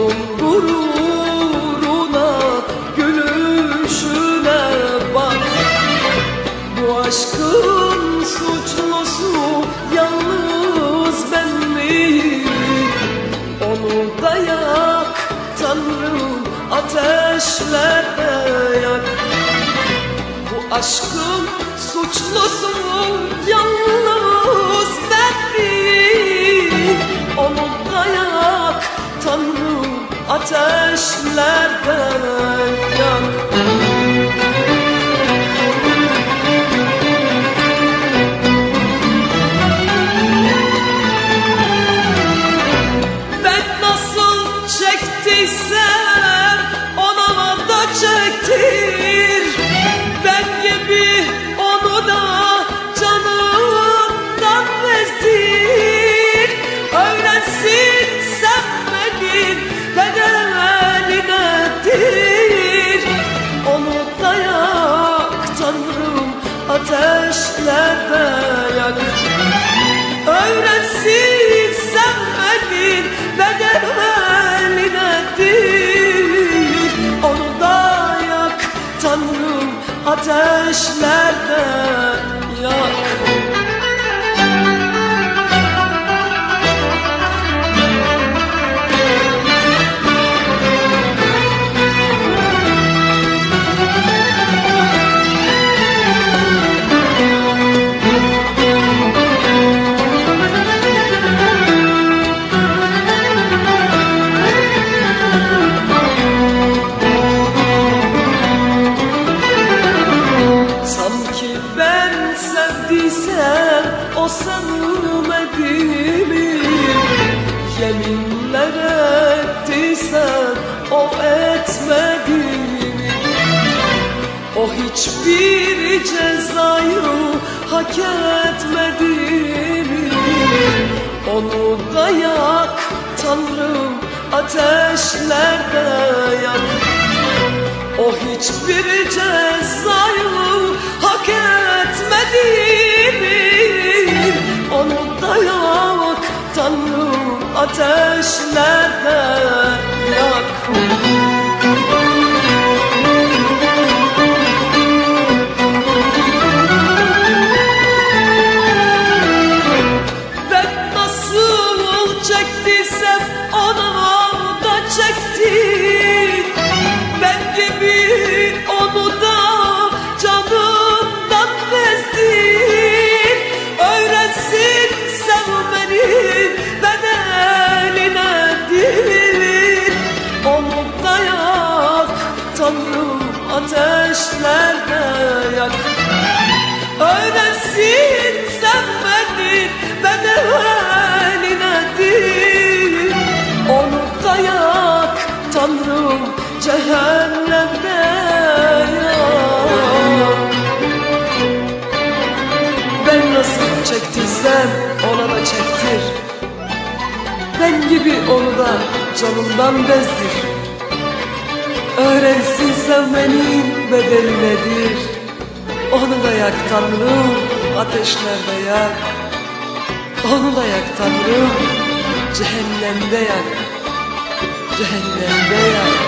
Onun gururuna, gülüşüne bak Bu aşkın suçlusu yalnız ben miyim? Onu dayak Tanrım ateşlerde yak Bu aşkın suçlusu yalnız ben miyim? Onu dayak Tanrım ateşlerde yak. Ben nasıl çektiysem ona da çektir Tanrım ben sevdiysem o sevmedi mi? Yeminler ettiysem o etmedi mi? O hiçbir cezayı hak etmedi mi? Onu da yak Tanrım ateşlerde yak o hiçbir cezayı Onu da yak Tanrım ateşlerde Tanrım ateşlerde yak. Öğrensin sevmenin bedeli nedir Onu da yak Tanrım cehennemde yak. Ben nasıl çektiysem ona da çektir. Ben gibi onu da canımdan bezdir Öğrensin sevmenin bedeli nedir? Onu da yak Tanrım ateşlerde yak. Onu da yak Tanrım cehennemde yak. Cehennemde yak